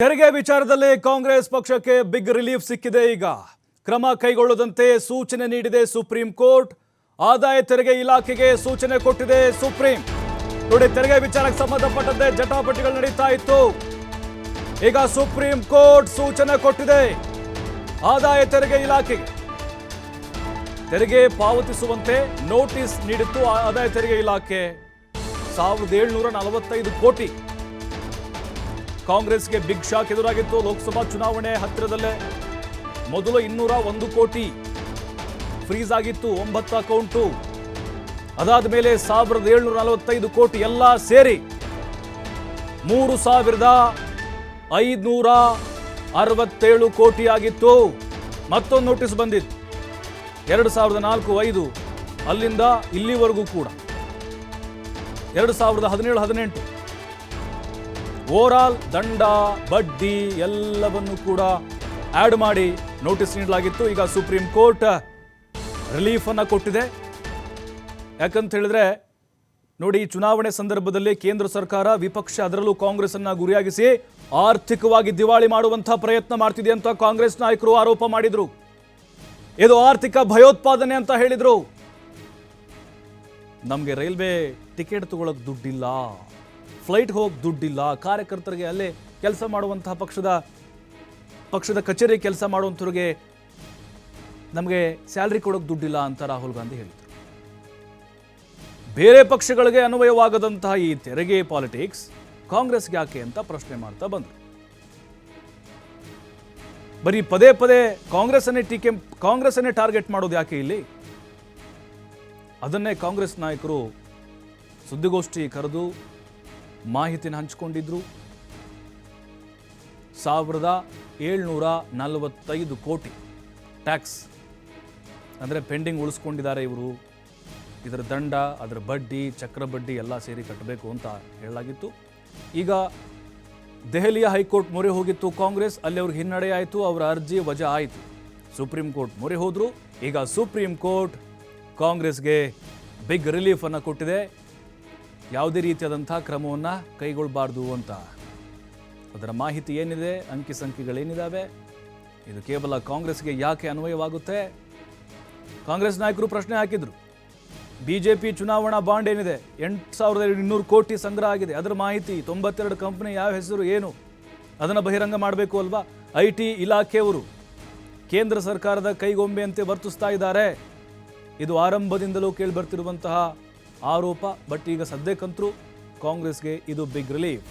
ತೆರಿಗೆ ವಿಚಾರದಲ್ಲಿ ಕಾಂಗ್ರೆಸ್ ಪಕ್ಷಕ್ಕೆ ಬಿಗ್ ರಿಲೀಫ್ ಸಿಕ್ಕಿದೆ ಈಗ. ಕ್ರಮ ಕೈಗೊಳ್ಳದಂತೆ ಸೂಚನೆ ನೀಡಿದೆ ಸುಪ್ರೀಂ ಕೋರ್ಟ್. ಆದಾಯ ತೆರಿಗೆ ಇಲಾಖೆಗೆ ಸೂಚನೆ ಕೊಟ್ಟಿದೆ ಸುಪ್ರೀಂ. ನೋಡಿ, ತೆರಿಗೆ ವಿಚಾರಕ್ಕೆ ಸಂಬಂಧಪಟ್ಟಂತೆ ಜಟಾಪಟಿಗಳು ನಡೀತಾ ಇತ್ತು. ಈಗ ಸುಪ್ರೀಂ ಕೋರ್ಟ್ ಸೂಚನೆ ಕೊಟ್ಟಿದೆ. ಆದಾಯ ತೆರಿಗೆ ಇಲಾಖೆಗೆ ತೆರಿಗೆ ಪಾವತಿಸುವಂತೆ ನೋಟಿಸ್ ನೀಡಿತ್ತು ಆದಾಯ ತೆರಿಗೆ ಇಲಾಖೆ. ಸಾವಿರದ ಏಳ್ನೂರ ನಲವತ್ತೈದು ಕೋಟಿ. ಕಾಂಗ್ರೆಸ್ಗೆ ಬಿಗ್ ಶಾಕ್ ಎದುರಾಗಿತ್ತು ಲೋಕಸಭಾ ಚುನಾವಣೆ ಹತ್ತಿರದಲ್ಲೇ. ಮೊದಲು ಇನ್ನೂರ ಒಂದು ಕೋಟಿ ಫ್ರೀಸ್ ಆಗಿತ್ತು, ಒಂಬತ್ತು ಅಕೌಂಟು ಅದಾದ ಮೇಲೆ ಸಾವಿರದ ಏಳ್ನೂರ ನಲವತ್ತೈದು ಕೋಟಿ ಎಲ್ಲ ಸೇರಿ ಮೂರು ಸಾವಿರದ ಐದುನೂರ ಅರವತ್ತೇಳು ಕೋಟಿ ಆಗಿತ್ತು. ಮತ್ತೊಂದು ನೋಟಿಸ್ ಬಂದಿತ್ತು. ಎರಡು ಸಾವಿರದ ನಾಲ್ಕು, ಐದು ಅಲ್ಲಿಂದ ಇಲ್ಲಿವರೆಗೂ ಕೂಡ. ಎರಡು ಸಾವಿರದ ಹದಿನೇಳು, ಹದಿನೆಂಟು. ಓವರಾಲ್ ದಂಡ, ಬಡ್ಡಿ ಎಲ್ಲವನ್ನು ಕೂಡ ಆ್ಯಡ್ ಮಾಡಿ ನೋಟಿಸ್ ನೀಡಲಾಗಿತ್ತು. ಈಗ ಸುಪ್ರೀಂ ಕೋರ್ಟ್ ರಿಲೀಫನ್ನು ಕೊಟ್ಟಿದೆ. ಯಾಕಂತ ಹೇಳಿದ್ರೆ, ನೋಡಿ, ಚುನಾವಣೆ ಸಂದರ್ಭದಲ್ಲಿ ಕೇಂದ್ರ ಸರ್ಕಾರ ವಿಪಕ್ಷ ಅದರಲ್ಲೂ ಕಾಂಗ್ರೆಸ್ ಅನ್ನ ಗುರಿಯಾಗಿಸಿ ಆರ್ಥಿಕವಾಗಿ ದಿವಾಳಿ ಮಾಡುವಂಥ ಪ್ರಯತ್ನ ಮಾಡ್ತಿದೆ ಅಂತ ಕಾಂಗ್ರೆಸ್ ನಾಯಕರು ಆರೋಪ ಮಾಡಿದ್ರು. ಇದು ಆರ್ಥಿಕ ಭಯೋತ್ಪಾದನೆ ಅಂತ ಹೇಳಿದರು. ನಮಗೆ ರೈಲ್ವೆ ಟಿಕೆಟ್ ತಗೊಳಕ್ ದುಡ್ಡಿಲ್ಲ. ಫ್ಲೈಟ್ ಹೋಗಿ ದುಡ್ಡಿಲ್ಲ, ಕಾರ್ಯಕರ್ತರಿಗೆ ಅಲ್ಲೇ ಕೆಲಸ ಮಾಡುವಂತಹ ಪಕ್ಷದ ಪಕ್ಷದ ಕಚೇರಿ ಕೆಲಸ ಮಾಡುವಂಥವ್ರಿಗೆ ನಮಗೆ ಸ್ಯಾಲ್ರಿ ಕೊಡೋಕೆ ದುಡ್ಡಿಲ್ಲ ಅಂತ ರಾಹುಲ್ ಗಾಂಧಿ ಹೇಳಿದರು. ಬೇರೆ ಪಕ್ಷಗಳಿಗೆ ಅನ್ವಯವಾಗದಂತಹ ಈ ತೆರಿಗೆ ಪಾಲಿಟಿಕ್ಸ್ ಕಾಂಗ್ರೆಸ್ಗೆ ಯಾಕೆ ಅಂತ ಪ್ರಶ್ನೆ ಮಾಡ್ತಾ ಬಂದರು. ಬರೀ ಪದೇ ಪದೇ ಕಾಂಗ್ರೆಸ್ಸನ್ನೇ ಟೀಕೆ, ಕಾಂಗ್ರೆಸ್ಸನ್ನೇ ಟಾರ್ಗೆಟ್ ಮಾಡೋದು ಯಾಕೆ ಇಲ್ಲಿ? ಅದನ್ನೇ ಕಾಂಗ್ರೆಸ್ ನಾಯಕರು ಸುದ್ದಿಗೋಷ್ಠಿ ಕರೆದು ಮಾಹಿತಿನ ಹಂಚಿಕೊಂಡಿದ್ರು. ಸಾವಿರದ ಏಳ್ನೂರ ನಲವತ್ತೈದು ಕೋಟಿ ಟ್ಯಾಕ್ಸ್ ಅಂದರೆ ಪೆಂಡಿಂಗ್ ಉಳಿಸ್ಕೊಂಡಿದ್ದಾರೆ ಇವರು. ಇದರ ದಂಡ, ಅದರ ಬಡ್ಡಿ, ಚಕ್ರ ಬಡ್ಡಿ ಎಲ್ಲ ಸೇರಿ ಕಟ್ಟಬೇಕು ಅಂತ ಹೇಳಲಾಗಿತ್ತು. ಈಗ ದೆಹಲಿಯ ಹೈಕೋರ್ಟ್ ಮೊರೆ ಹೋಗಿತ್ತು ಕಾಂಗ್ರೆಸ್, ಅಲ್ಲಿ ಅವ್ರಿಗೆ ಹಿನ್ನಡೆ ಆಯಿತು, ಅವರ ಅರ್ಜಿ ವಜಾ ಆಯಿತು. ಸುಪ್ರೀಂ ಕೋರ್ಟ್ ಮೊರೆ ಹೋದರು. ಈಗ ಸುಪ್ರೀಂ ಕೋರ್ಟ್ ಕಾಂಗ್ರೆಸ್ಗೆ ಬಿಗ್ ರಿಲೀಫನ್ನು ಕೊಟ್ಟಿದೆ. ಯಾವುದೇ ರೀತಿಯಾದಂಥ ಕ್ರಮವನ್ನು ಕೈಗೊಳ್ಳಬಾರ್ದು ಅಂತ. ಅದರ ಮಾಹಿತಿ ಏನಿದೆ, ಅಂಕಿ ಸಂಖ್ಯೆಗಳೇನಿದ್ದಾವೆ ಇದು ಕೇವಲ ಕಾಂಗ್ರೆಸ್ಗೆ ಯಾಕೆ ಅನ್ವಯವಾಗುತ್ತೆ? ಕಾಂಗ್ರೆಸ್ ನಾಯಕರು ಪ್ರಶ್ನೆ ಹಾಕಿದ್ರು. ಪಿ ಚುನಾವಣಾ ಬಾಂಡ್ ಏನಿದೆ? ಎಂಟು ಸಾವಿರದ ಇನ್ನೂರು ಕೋಟಿ ಸಂಗ್ರಹ ಆಗಿದೆ. ಅದರ ಮಾಹಿತಿ, ತೊಂಬತ್ತೆರಡು ಕಂಪನಿ ಯಾವ ಹೆಸರು, ಏನು? ಅದನ್ನು ಬಹಿರಂಗ ಮಾಡಬೇಕು ಅಲ್ವಾ? ಐ ಟಿ ಇಲಾಖೆಯವರು ಕೇಂದ್ರ ಸರ್ಕಾರದ ಕೈಗೊಂಬೆಯಂತೆ ವರ್ತಿಸ್ತಾ ಇದ್ದಾರೆ. ಇದು ಆರಂಭದಿಂದಲೂ ಕೇಳಿಬರ್ತಿರುವಂತಹ ಆರೋಪ ಬಟ್ ಈಗ ಸದ್ಯಕ್ಕಂತೂ ಕಾಂಗ್ರೆಸ್ಗೆ ಇದು ಬಿಗ್ ರಿಲೀಫ್